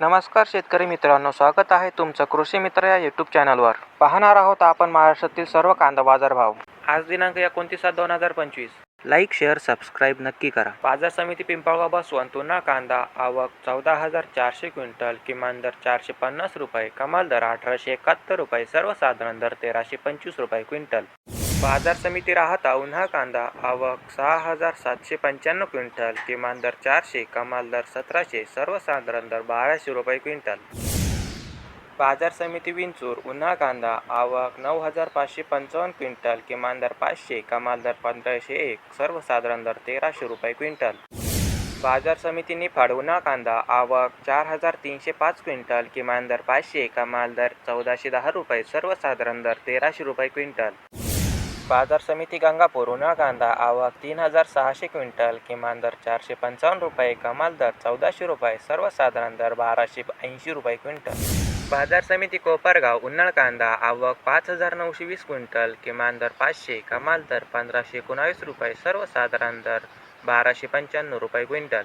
नमस्कार शेतकरी मित्रांनो स्वागत आहे तुमचं कृषी मित्र या यूट्यूब चॅनलवर पाहणार आहोत आपण महाराष्ट्रातील सर्व कांदा बाजारभाव आज दिनांक एकोणतीस सात दोन हजार पंचवीस. लाईक शेअर सबस्क्राईब नक्की करा. बाजार समिती पिंपळगाव बसवून तुना कांदा आवक चौदा हजार चारशे क्विंटल किमान दर चारशे पन्नास रुपये कमाल दर अठराशे एकाहत्तर रुपये सर्वसाधारण दर तेराशे पंचवीस रुपये क्विंटल. बाजार समिती राहता उन्हा कांदा आवक सहा हजार सातशे पंच्याण्णव क्विंटल किमान दर चारशे कमाल दर सतराशे सर्वसाधारण दर बाराशे रुपये क्विंटल. बाजार समिती विंचूर उन्हा कांदा आवक नऊ हजार पाचशे पंचावन्न क्विंटल किमान दर पाचशे कमाल दर पंधराशे एक सर्वसाधारण दर तेराशे रुपये क्विंटल. बाजार समिती निफाड उन्हा कांदा आवक चार हजार तीनशे पाच क्विंटल किमान दर पाचशे कमाल दर चौदाशे दहा रुपये सर्वसाधारण दर तेराशे रुपये क्विंटल. बाजार समिती गंगापूर उन्हाळ कांदा आवक तीन हजार सहाशे क्विंटल किमान दर चारशे पंचावन्न रुपये कमाल दर चौदाशे रुपये सर्वसाधारण दर बाराशे ऐंशी रुपये क्विंटल. बाजार समिती कोपरगाव उन्हाळ कांदा आवक पाच हजार नऊशे वीस क्विंटल किमान दर पाचशे कमाल दर पंधराशे एकोणावीस रुपये सर्वसाधारण दर बाराशे पंच्याण्णव रुपये क्विंटल.